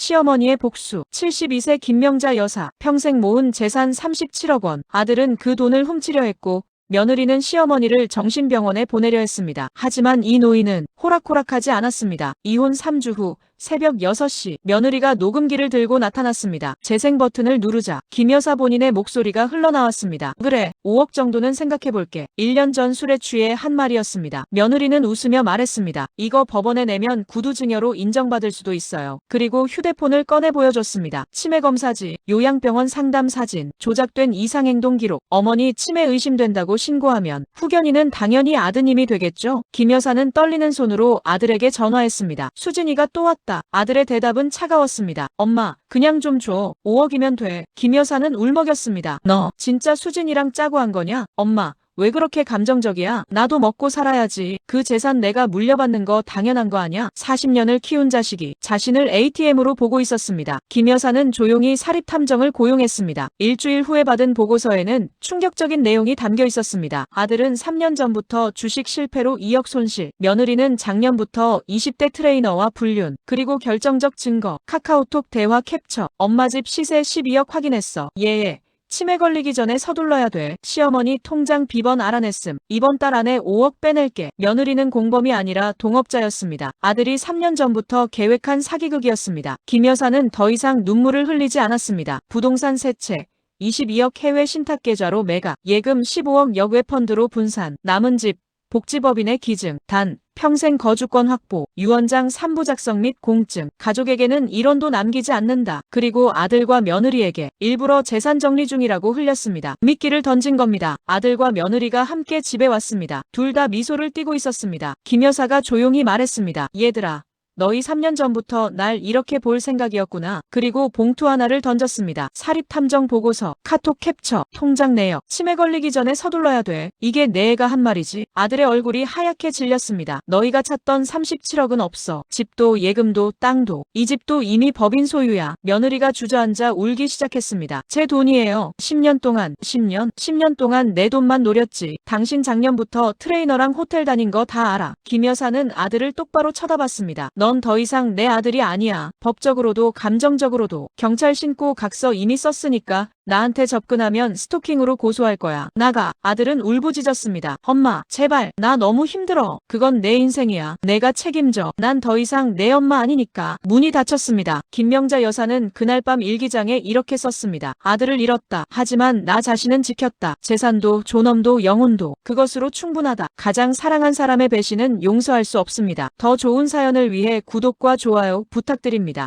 시어머니의 복수. 72세 김명자 여사. 평생 모은 재산 37억 원. 아들은 그 돈을 훔치려 했고 며느리는 시어머니를 정신병원에 보내려 했습니다. 하지만 이 노인은 호락호락하지 않았습니다. 이혼 3주 후 새벽 6시 며느리가 녹음기를 들고 나타났습니다. 재생 버튼을 누르자 김 여사 본인의 목소리가 흘러나왔습니다. 그래 5억 정도는 생각해볼게. 1년 전 술에 취해 한 말이었습니다. 며느리는 웃으며 말했습니다. 이거 법원에 내면 구두증여로 인정받을 수도 있어요. 그리고 휴대폰을 꺼내 보여줬습니다. 치매 검사지, 요양병원 상담 사진, 조작된 이상행동 기록, 어머니 치매 의심된다고 신고하면 후견인은 당연히 아드님이 되겠죠. 김 여사는 떨리는 손으로 아들에게 전화했습니다. 수진이가 또 왔다. 아들의 대답은 차가웠습니다. 엄마, 그냥 좀 줘. 5억이면 돼. 김 여사는 울먹였습니다. 너 진짜 수진이랑 짜고 한 거냐? 엄마, 왜 그렇게 감정적이야? 나도 먹고 살아야지. 그 재산 내가 물려받는 거 당연한 거 아냐? 40년을 키운 자식이 자신을 ATM으로 보고 있었습니다. 김 여사는 조용히 사립탐정을 고용했습니다. 일주일 후에 받은 보고서에는 충격적인 내용이 담겨 있었습니다. 아들은 3년 전부터 주식 실패로 2억 손실, 며느리는 작년부터 20대 트레이너와 불륜, 그리고 결정적 증거, 카카오톡 대화 캡처, 엄마 집 시세 12억 확인했어. 예 예. 치매 걸리기 전에 서둘러야 돼. 시어머니 통장 비번 알아냈음. 이번 달 안에 5억 빼낼게. 며느리는 공범이 아니라 동업자였습니다. 아들이 3년 전부터 계획한 사기극이었습니다. 김 여사는 더 이상 눈물을 흘리지 않았습니다. 부동산 세채. 22억 해외 신탁 계좌로 매각, 예금 15억 역외 펀드로 분산, 남은 집, 복지법인의 기증, 단, 평생 거주권 확보, 유언장 3부 작성 및 공증, 가족에게는 1원도 남기지 않는다. 그리고 아들과 며느리에게 일부러 재산 정리 중이라고 흘렸습니다. 미끼를 던진 겁니다. 아들과 며느리가 함께 집에 왔습니다. 둘 다 미소를 띠고 있었습니다. 김 여사가 조용히 말했습니다. 얘들아. 너희 3년 전부터 날 이렇게 볼 생각이었구나. 그리고 봉투 하나를 던졌습니다. 사립탐정 보고서, 카톡 캡처, 통장 내역. 치매 걸리기 전에 서둘러야 돼. 이게 내 애가 한 말이지. 아들의 얼굴이 하얗게 질렸습니다. 너희가 찾던 37억은 없어. 집도 예금도 땅도. 이 집도 이미 법인 소유야. 며느리가 주저앉아 울기 시작했습니다. 제 돈이에요. 10년 동안, 10년, 10년 동안 내 돈만 노렸지. 당신 작년부터 트레이너랑 호텔 다닌 거 다 알아. 김 여사는 아들을 똑바로 쳐다봤습니다. 넌 더 이상 내 아들이 아니야. 법적으로도 감정적으로도 경찰 신고 각서 이미 썼으니까 나한테 접근하면 스토킹으로 고소할 거야. 나가. 아들은 울부짖었습니다. 엄마, 제발. 나 너무 힘들어. 그건 내 인생이야. 내가 책임져. 난 더 이상 내 엄마 아니니까. 문이 닫혔습니다. 김명자 여사는 그날 밤 일기장에 이렇게 썼습니다. 아들을 잃었다. 하지만 나 자신은 지켰다. 재산도 존엄도 영혼도 그것으로 충분하다. 가장 사랑한 사람의 배신은 용서할 수 없습니다. 더 좋은 사연을 위해 구독과 좋아요 부탁드립니다.